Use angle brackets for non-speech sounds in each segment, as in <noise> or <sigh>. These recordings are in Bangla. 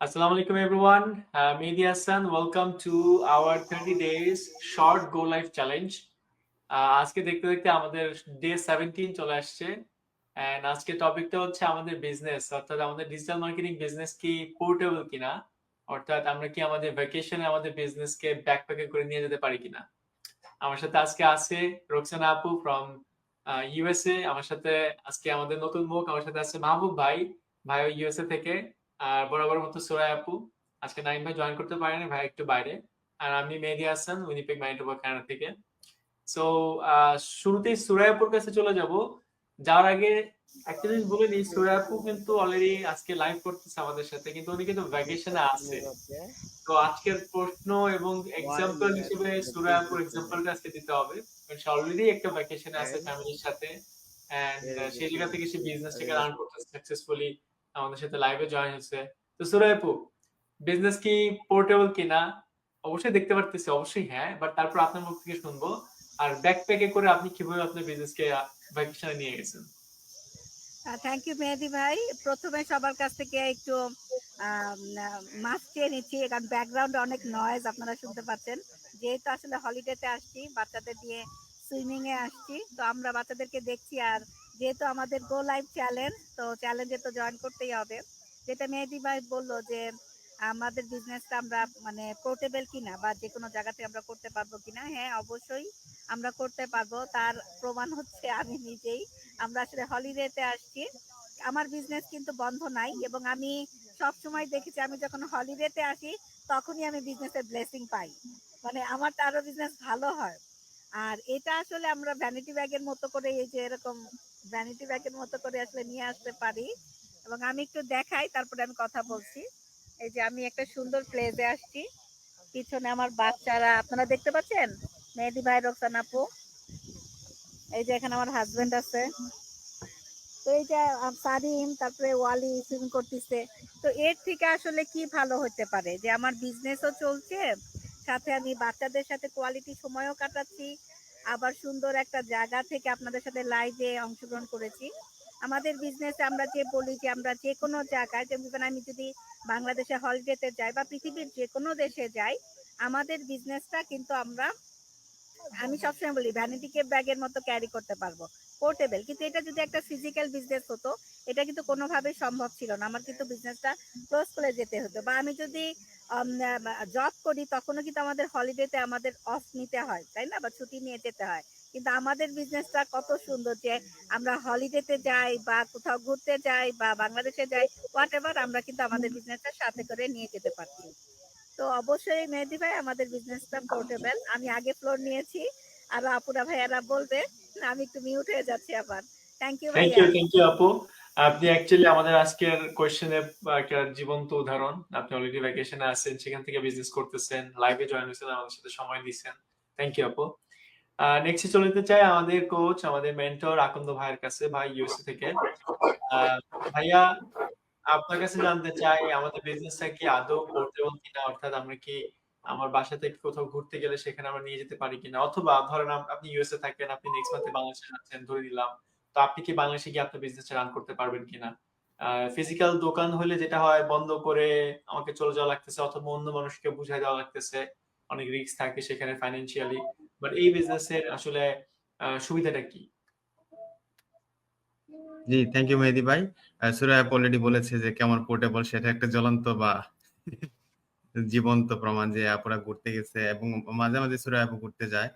Assalamu alaikum everyone. Uh, Mehdi Hassan, welcome to our 30 days short go live challenge. Uh, আজকে দেখতে দেখতে আমাদের ডে 17 চলে আসছে আজকে টপিকটা হচ্ছে আমাদের বিজনেস অর্থাৎ আমাদের ডিজিটাল মার্কেটিং বিজনেস কি পোর্টেবল কিনা অর্থাৎ আমরা কি আমাদের ভ্যাকেশনে আমাদের বিজনেসকে ব্যাকপ্যাকে করে নিয়ে যেতে পারি কিনা আমার সাথে আজকে আছে রোকসানা আপু ফ্রম ইউএসএ আমার সাথে আজকে আমাদের নতুন মুখ আমার সাথে আছে মাহবুব ভাই ভাই ইউএসএ থেকে আর বরাবর মতো সোরাই আপু। আজকে নাইন ভাই জয়েন করতে পারেনি ভাই একটু বাইরে। আর আমি Mehedi Hasan Winnipeg Manitoba Canada থেকে। সো শুরুতেই সুরাই আপুর কাছে চলে যাব। যাওয়ার আগে একটা জিনিস বলে নিই সুরাই আপু কিন্তু অলরেডি আজকে লাইভ করতেছে আমাদের সাথে কিন্তু উনি কিন্তু ভ্যাকেশনে আছে। তো আজকের প্রশ্ন এবং এক্সাম্পল হিসেবে সুরাই আপুর এক্সাম্পলটা আজকে দিতে হবে। কারণ সে অলরেডি একটা ভ্যাকেশনে আছে ফ্যামিলির সাথে। এন্ড সেই জায়গা থেকে সে বিজনেসটাকে রান করতেছে সাকসেসফুলি আমাদের সাথে লাইভে জয়েন হয়েছে তো সুরাই আপু বিজনেস কি পোর্টেবল কিনা? অবশ্যই দেখতে পারতেছি, অবশ্যই হ্যাঁ বাট তারপর আপনার মুখ থেকে শুনব। আর ব্যাকপ্যাকে করে আপনি কীভাবে আপনার বিজনেসকে ভ্যাকেশনে নিয়ে গেছেন? থ্যাংক ইউ মেহেদি ভাই। প্রথমে সবার কাছ থেকে একটু মাছ চেয়ে নিচ্ছি, কারণ ব্যাকগ্রাউন্ডে অনেক নয়েজ আপনারা শুনতে পাচ্ছেন। যেহেতু আসলে হলিডেতে আসছি, বাচ্চাদের দিয়ে সুইমিং এ আসছি, তো আমরা বাচ্চাদেরকে দেখছি আর যেহেতু আমাদের গো লাইভ চ্যালেঞ্জ তো চ্যালেঞ্জে তো জয়েন করতেই হবে। যেটা মেহেদি ভাই বলল যে, আমাদের বিজনেসটা আমরা মানে পোর্টেবল কিনা বা যে কোনো জায়গাতে আমরা করতে পারব কিনা হ্যাঁ অবশ্যই আমরা করতে পারব। তার প্রমাণ হচ্ছে আমি নিজেই। আমরা আসলে হলিডেতে আসছি। আমার বিজনেস কিন্তু বন্ধ নাই এবং আমি সব সময় দেখেছি, আমি যখন হলিডেতে আসি, তখনই আমি বিজনেসের ব্লেসিং পাই। মানে আমার আরও বিজনেস ভালো হয়। আর এটা আসলে আমরা ভ্যানিটি ব্যাগের মতো করে এই যে এরকম ভ্যানিটি ব্যাগের মতো করে আসলে নিয়ে আসতে পারি। এবং আমি একটু দেখাই, তারপরে আমি কথা বলছি। এই যে আমি একটা সুন্দর প্লেসে আসছি। পিছনে আমার বাচ্চারা, আপনারা দেখতে পাচ্ছেন? মেহেদি ভাই, রোকসান আপু। এই যে এখানে আমার হাজবেন্ড আছে। তো এই যে সারিম তারপরে ওয়ালি সুইমিং করতেছে। তো এর থেকে আসলে কি ভালো হতে পারে? যে আমার বিজনেসও চলছে, সাথে আমি বাচ্চাদের সাথে কোয়ালিটি সময়ও কাটাচ্ছি আবার সুন্দর একটা জায়গা থেকে আপনাদের সাথে লাইভে অংশগ্রহণ করেছি। আমাদের বিজনেসে আমরা যে বলি যে আমরা যে কোনো জায়গায়, যেমন আমি যদি বাংলাদেশে হলিডেতে যাই বা পৃথিবীর যে কোনো দেশে যাই, আমাদের বিজনেসটা কিন্তু আমরা, আমি সবসময় বলি ভ্যানিটিকে ব্যাগের মতো ক্যারি করতে পারব। পোর্টেবল কিন্তু এটা যদি একটা ফিজিক্যাল বিজনেস হতো এটা কিন্তু কোনোভাবেই সম্ভব ছিল না। আমার কিন্তু বিজনেসটা ক্লোজ করে যেতে হতো। বা আমি যদি জব করি তখনও কিন্তু আমাদের হলিডেতে আমাদের অফ নিতে হয় তাই না? বা ছুটি নিয়ে যেতে হয়। কিন্তু আমাদের বিজনেসটা কত সুন্দর যে আমরা হলিডেতে যাই বা কোথাও ঘুরতে যাই বা বাংলাদেশে যাই হোয়াট এভার আমরা কিন্তু আমাদের বিজনেসটা সাথে করে নিয়ে যেতে পারছি। তো অবশ্যই মেহেদি ভাই আমাদের বিজনেসটা পোর্টেবল আমি আগে ফ্লোর নিয়েছি। আর আপুরা ভাইয়ারা বলবে আমি একটু মিউট হয়ে যাচ্ছি আবার। Thank you thank you thank you আপু। আপনি অ্যাকচুয়ালি আমাদের আজকের একটা জীবন্ত উদাহরণ। আপনি অলরেডি ভ্যাকেশনে আছেন সেখান থেকে বিজনেস করতেছেন লাইভে জয়েন হয়েছেন আমাদের সাথে সময় দিচ্ছেন। থ্যাংক ইউ আপু। নেক্সট চলে যেতে চাই আমাদের কোচ আমাদের মেন্টর আকন্দ ভাইয়ের কাছে ভাই ইউএসএ থেকে। ভাইয়া আপনার কাছে জানতে চাই আমাদের বিজনেসটা কি আদৌ পোর্টেবল কিনা? অর্থাৎ আমরা কি আমার বাসা থেকে কোথাও ঘুরতে গেলে সেখানে আমরা নিয়ে যেতে পারি কিনা? অথবা ধরেন আপনি ইউএসএ থাকেন, আপনি নেক্সট মান্থে বাংলাদেশে যাচ্ছেন, ধরে নিলাম। তো আপনি কি বাংলাদেশে গিয়ে আপনার বিজনেসটা রান করতে পারবেন কিনা? ফিজিক্যাল দোকান হলে যেটা হয়, বন্ধ করে আমাকে চলে যাওয়া লাগতেছে অথবা অন্য মানুষকে বুঝাই দেওয়া লাগতেছে। অনেক রিস্ক থাকে সেখানে ফাইন্যান্সিয়ালি বাট এই বিজনেসের আসলে সুবিধাটা কি? জি থ্যাংক ইউ মেহেদি ভাই। সুরা অ্যাপ অলরেডি বলেছে যে কেমন পোর্টেবল সেটা একটা জ্বলন্ত বা জীবন্ত প্রমাণ যে আপুরা ঘুরতে গেছে এবং মাঝে মাঝে সুরা আপু ঘুরতে যায়,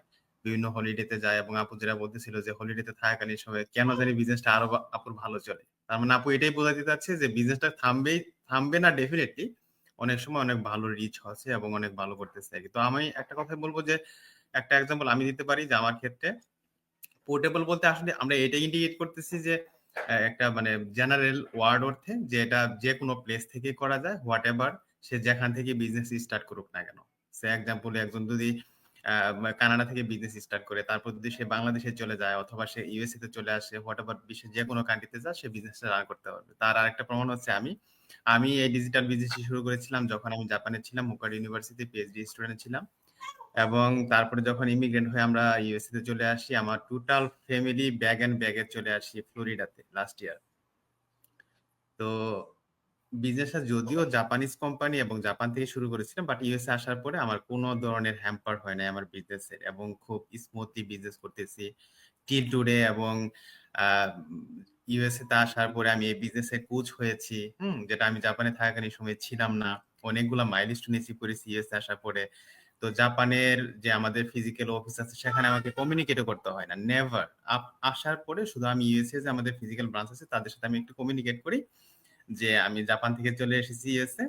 বিভিন্ন হলিডেতে যায় এবং আপু যেটা বলতেছিল যে হলিডেতে থাকাকালীন সময় কেন জানি বিজনেসটা আরও আপুর ভালো চলে। তার মানে আপু এটাই বোঝাতে চাচ্ছে যে বিজনেসটা থামবেই থামবে না ডেফিনেটলি অনেক সময় অনেক ভালো রিচ হচ্ছে এবং অনেক ভালো করতেছে আর তো আমি একটা কথা বলব যে একটা এক্সাম্পল আমি দিতে পারি যে আমার ক্ষেত্রে পোর্টেবল বলতে আসলে আমরা এটাই ইন্ডিকেট করতেছি যে একটা মানে জেনারেল ওয়ার্ড অর্থে যে এটা যে কোনো প্লেস থেকে করা যায় হোয়াট এভার সে যেখান থেকে বিজনেস স্টার্ট করুক না কেন। সে এক্সাম্পল একজন যদি কানাডা থেকে বিজনেস স্টার্ট করে, তারপর যদি সে বাংলাদেশে চলে যায় অথবা সে ইউএসএ তে চলে আসে হোয়াট এভার বিশ্বের যে কোনো কান্ট্রিতে যায়, সে বিজনেসটা রান করতে পারবে। তার আরেকটা প্রমাণ হচ্ছে আমি। আমি এই ডিজিটাল বিজনেস শুরু করেছিলাম যখন আমি জাপানে ছিলাম মুকার ইউনিভার্সিটি পিএইচডি স্টুডেন্ট ছিলাম। এবং তারপরে যখন ইমিগ্রেন্ট হয়ে আমরা ইউএসএ তে চলে আসি, আমার টোটাল ফ্যামিলি ব্যাগ এন্ড ব্যাগে চলে আসি ফ্লোরিডাতে লাস্ট ইয়ার তো বিজনেসটা যদিও জাপানিজ কোম্পানি এবং জাপান থেকে শুরু করেছিলাম বাট ইউএসএ আসার পরে আমার কোনো ধরনের হ্যাম্পার হয় নাই আমার বিজনেসের এবং খুব স্মুথলি বিজনেস করতেছি। টিল টুডে এবং ইউএসএ তে আসার পরে আমি এই বিজনেসের কোচ হয়েছি, হুম, যেটা আমি জাপানে থাকাকালীন সময় ছিলাম না। অনেকগুলো মাইলস্টোন অ্যাচিভ করেছি ইউএসএ আসার পরে। তো জাপানের যে আমাদের ফিজিক্যাল অফিস আছে, সেখানে আমাকে কমিউনিকেটও করতে হয় না নেভার আসার পরে শুধু আমি ইউএসএ যে আমাদের ফিজিক্যাল ব্রাঞ্চ আছে, তাদের সাথে আমি একটু কমিউনিকেট করি। যে আমি জাপান থেকে চলে এসেছি ইউএসএ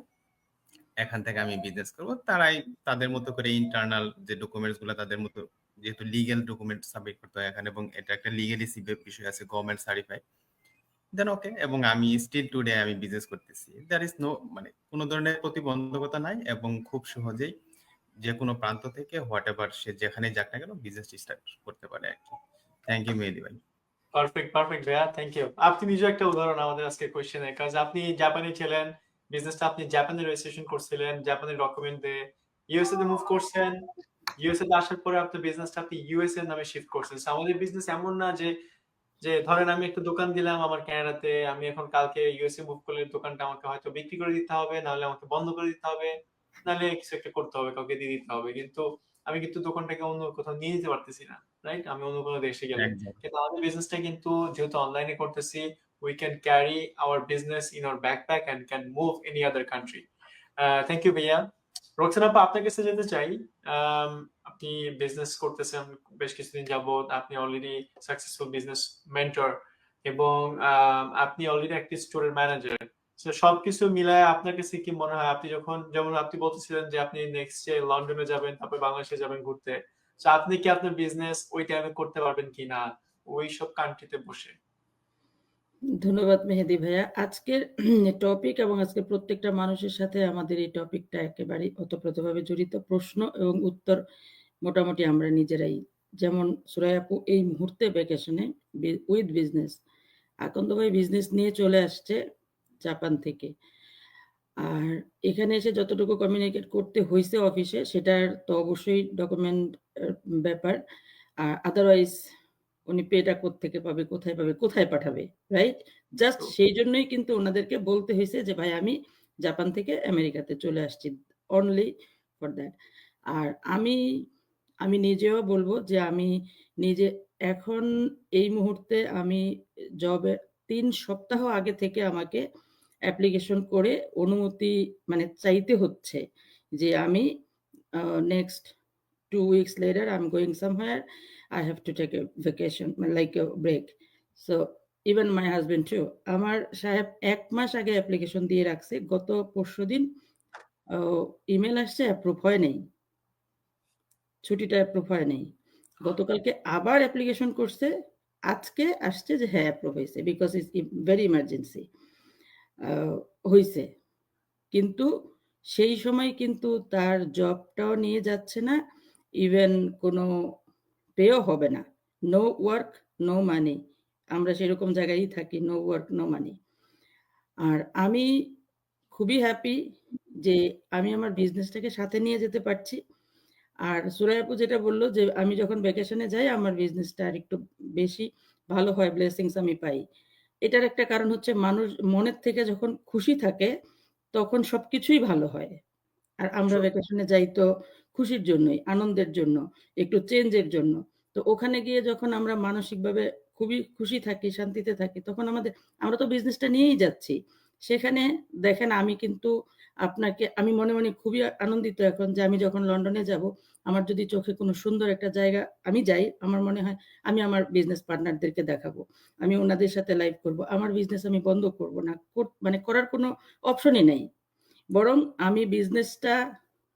এখান থেকে আমি বিজনেস করব। তারাই তাদের মতো করে ইন্টারনাল যে ডকুমেন্টসগুলো তাদের মতো, যেহেতু লিগেল ডকুমেন্ট সাবমিট করতে হয় এখানে এবং এটা একটা লিগেলি বিষয় আছে গভর্নমেন্ট সার্টিফাই দেন ওকে এবং আমি স্টিল টুডে আমি বিজনেস করতেছি। দ্যার ইজ নো মানে কোনো ধরনের প্রতিবন্ধকতা নাই এবং খুব সহজেই যে কোনো প্রান্ত থেকে হোয়াট এভার সে যেখানে যাক না কেন বিজনেস স্টার্ট করতে পারে আর কি। থ্যাংক ইউ মেহেদি ভাই। পারফেক্ট পারফেক্ট ভাইয়া থ্যাংক ইউ আপনি নিজে একটা উদাহরণ আমাদের আজকে কাজ আপনি জাপানে ছিলেন বিজনেসটা আপনি জাপানে রেজিস্ট্রেশন করছিলেন জাপানের ডকুমেন্ট দিয়ে ইউএসএ তে মুভ করছেন ইউএসএ তে আসার পরে আপনার বিজনেসটা আপনি ইউএসএ নামে শিফট করছেন। আমাদের বিজনেস এমন না যে যে ধরেন আমি একটা দোকান দিলাম আমার ক্যানাডাতে আমি এখন কালকে ইউএসএ মুভ করলে দোকানটা আমাকে হয়তো বিক্রি করে দিতে হবে, নাহলে আমাকে বন্ধ করে দিতে হবে, নাহলে কিছু একটা করতে হবে, কাউকে দিয়ে দিতে হবে। কিন্তু আমি কিন্তু দোকানটাকে অন্য কোথাও নিয়ে যেতে পারতেছি না। রাইট আমি অন্য কোনো দেশে গেলে একদম কিন্তু আমাদের বিজনেসটা কিন্তু যেহেতু অনলাইনে করতেছি can carry our business in our backpack and can move any other country. Uh, thank you, ভাইয়া রোকসান আপা আপনার কাছে যেতে চাই। Um, আপনি বিজনেস করতেছেন বেশ কিছুদিন যাবত আপনি অলরেডি সাকসেসফুল বিজনেস মেন্টর এবং um, আপনি অলরেডি একটি স্টোরের ম্যানেজার সবকিছু মিলায় আপনার কাছে কি মনে হয়? আপনি যখন যেমন আপনি বলতেছিলেন যে আপনি নেক্সট লন্ডনে যাবেন তারপর বাংলাদেশে যাবেন ঘুরতে। তো আপনি কি আপনার বিজনেস ওই টাইমে করতে পারবেন কিনা? ওই সব কান্ট্রিতে বসে। ধন্যবাদ মেহেদি ভাইয়া। আজকের <clears throat> টপিক এবং আজকে প্রত্যেকটা মানুষের সাথে আমাদের এই টপিকটা একেবারে ওতপ্রোতভাবে জড়িত। প্রশ্ন এবং উত্তর মোটামুটি আমরা নিজেরাই। যেমন সুরাই আপু, এই মুহূর্তে ভ্যাকেশনে উইথ বিজনেস আকন্দ ভাই বিজনেস নিয়ে চলে আসছে জাপান থেকে। আর এখানে এসে যতটুকু কমিউনিকেট করতে হয়েছে অফিসে সেটার তো অবশ্যই ডকুমেন্ট ব্যাপার। আর আদারওয়াইজ উনি পেটা থেকে পাবে কোথায় পাবে কোথায় পাঠাবে রাইট জাস্ট সেই জন্যই কিন্তু ওনাদেরকে বলতে হয়েছে যে ভাই আমি জাপান থেকে আমেরিকাতে চলে আসছি অনলি ফর দ্যাট আর আমি আমি নিজেও বলব যে আমি নিজে এখন এই মুহূর্তে আমি জবে তিন সপ্তাহ আগে থেকে আমাকে অ্যাপ্লিকেশন করে অনুমতি মানে চাইতে হচ্ছে যে আমি next two weeks later, i'm going somewhere, i have to take a vacation like a break. So, even my husband too. আমার সাহেব এক মাস আগে অ্যাপ্লিকেশন দিয়ে রাখছে, গত পরশু দিন ইমেল আসছে অ্যাপ্রুভ হয় নেই। ছুটিটা অ্যাপ্রুভ হয় নেই। গতকালকে আবার অ্যাপ্লিকেশন করছে, আজকে আসছে যে হ্যাঁ অ্যাপ্রুভ হয়েছে বিকজ ইটস ভেরি ইমার্জেন্সি হয়েছে কিন্তু সেই সময় কিন্তু তার জবটাও নিয়ে যাচ্ছে না ইভেন কোনো পেও হবে না। নো ওয়ার্ক নো মানি আমরা সেরকম জায়গায় থাকি নো ওয়ার্ক নো মানি আর আমি খুবই হ্যাপি যে আমি আমার বিজনেসটাকে সাথে নিয়ে যেতে পারছি। আর সুরাইপু যেটা বলল যে আমি যখন ভ্যাকেশনে যাই, আমার বিজনেসটা আর একটু বেশি ভালো হয় ব্লেসিংস আমি পাই। এটার একটা কারণ হচ্ছে মানুষ মনের থেকে যখন খুশি থাকে, তখন সব কিছুই ভালো হয়। আর আমরা ভ্যাকেশনে যাই তো খুশির জন্যই আনন্দের জন্য একটু চেঞ্জের জন্য। তো ওখানে গিয়ে যখন আমরা মানসিকভাবে খুবই খুশি থাকি শান্তিতে থাকি তখন আমাদের আমরা তো বিজনেসটা নিয়েই যাচ্ছি। সেখানে দেখেন আমি কিন্তু আপনাকে আমি মনে মনে খুবই আনন্দিত এখন যে আমি যখন লন্ডনে যাব আমার যদি চোখে কোনো সুন্দর একটা জায়গা আমি যাই আমার মনে হয় আমি আমার বিজনেস পার্টনারদেরকে দেখাবো। আমি ওনাদের সাথে লাইভ করব আমার বিজনেস আমি বন্ধ করব না মানে করার কোনো অপশনই নেই। বরং আমি বিজনেসটা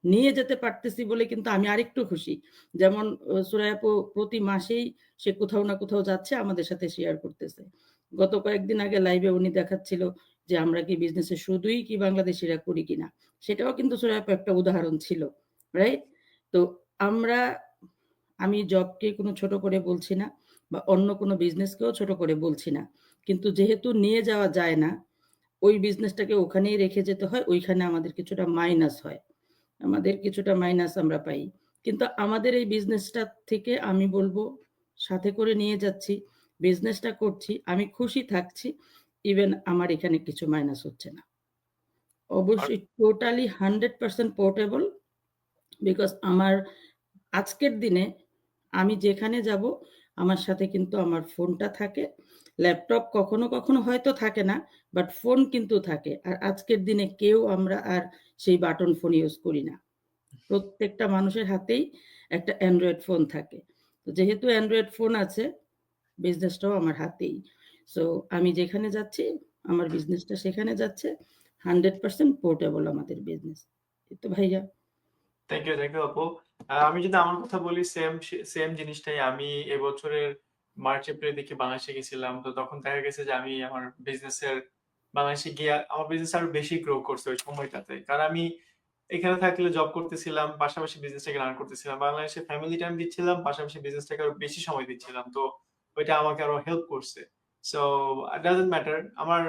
নিয়ে যেতে পারতেছি বলে কিন্তু আমি আরেকটু খুশি। যেমন সুরায়াপু প্রতি মাসেই সে কোথাও না কোথাও যাচ্ছে আমাদের সাথে শেয়ার করতেছে। গত কয়েকদিন আগে লাইভে উনি দেখাচ্ছিল যে আমরা কি বিজনেসে শুধুই কি বাংলাদেশিরা করি কিনা। সেটাও কিন্তু সুরায়াপু একটা উদাহরণ ছিল রাইট তো আমরা, আমি জবকে কোনো ছোট করে বলছি না বা অন্য কোনো বিজনেসকেও ছোট করে বলছি না। কিন্তু যেহেতু নিয়ে যাওয়া যায় না ওই বিজনেসটাকে ওখানেই রেখে যেতে হয় ওইখানে আমাদের কিছুটা মাইনাস হয়। আমাদের কিছুটা মাইনাস আমরা পাই। কিন্তু আমাদের এই বিজনেসটা থেকে আমি বলব সাথে করে নিয়ে যাচ্ছি বিজনেসটা করছি আমি খুশি থাকছি ইভেন আমার এখানে কিছু মাইনাস হচ্ছে না। অবশ্যই totally hundred percent portable because আমার আজকের দিনে আমি যেখানে যাব আমার সাথে কিন্তু আমার ফোনটা থাকে। ল্যাপটপ কখনো কখনো হয়তো থাকে না বাট ফোন কিন্তু থাকে। আর আজকের দিনে কেউ আমরা আর সেই বাটন ফোন ইউজ করি না। প্রত্যেকটা মানুষের হাতেই একটা অ্যান্ড্রয়েড ফোন থাকে। তো যেহেতু অ্যান্ড্রয়েড ফোন আছে বিজনেসটাও আমার হাতেই। সো আমি যেখানে যাচ্ছি, আমার বিজনেসটা সেখানে যাচ্ছে। হান্ড্রেড পার্সেন্ট পোর্টেবল আমাদের বিজনেস তো ভাইয়া। থ্যাংক ইউ থ্যাংক ইউ আপু। আমি যদি আমার কথা বলি সেম সেম জিনিসটাই আমি এবছরের মার্চ এপ্রিল দিকে বাংলাদেশে গেছিলাম। তো তখন দেখা গেছে যে আমি আমার বিজনেসের বাংলাদেশে গিয়ে আমার বিজনেস আরও বেশি গ্রো করছে ওই সময়টাতে। কারণ আমি এখানে থাকলে জব করতেছিলাম, পাশাপাশি বিজনেসটাকে রান করতেছিলাম। বাংলাদেশে ফ্যামিলি টাইম দিচ্ছিলাম, পাশাপাশি বিজনেসটাকে আরও বেশি সময় দিচ্ছিলাম। তো ওইটা আমাকে আরও হেল্প করছে। সো ডাজন্ট ম্যাটার আমার,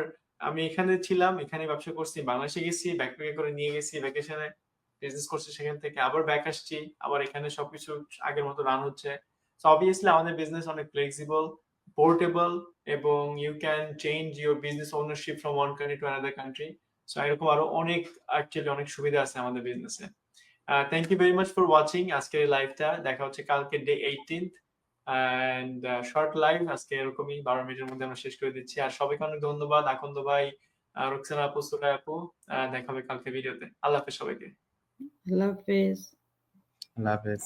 আমি এখানে ছিলাম এখানে ব্যবসা করছি। বাংলাদেশে গেছি ব্যাকপ্যাকে করে নিয়ে গেছি ভ্যাকেশনে বিজনেস করছি সেখান থেকে, আবার ব্যাক আসছি, আবার এখানে সবকিছু আগের মতো রান হচ্ছে। সো অবভিয়াসলি আমাদের বিজনেস অনেক ফ্লেক্সিবল পোর্টেবল এবং you can change your business ownership from one country to another country so এরকম আরও অনেক অ্যাকচুয়ালি অনেক সুবিধা আছে আমাদের বিজনেসে thank you very much for watching আজকের লাইভটা দেখা হচ্ছে কালকে day eighteenth and short live আজকে এরকমই বারো মিনিটের মধ্যে আমরা শেষ করে দিচ্ছি। আর সবাইকে অনেক ধন্যবাদ। আকন্দ ভাই রোকসানা আপু সুরাই আপু দেখা হবে কালকে ভিডিওতে আল্লাহ হাফেজ সবাইকে। আল্লাহ হাফেজ আল্লাহ হাফেজ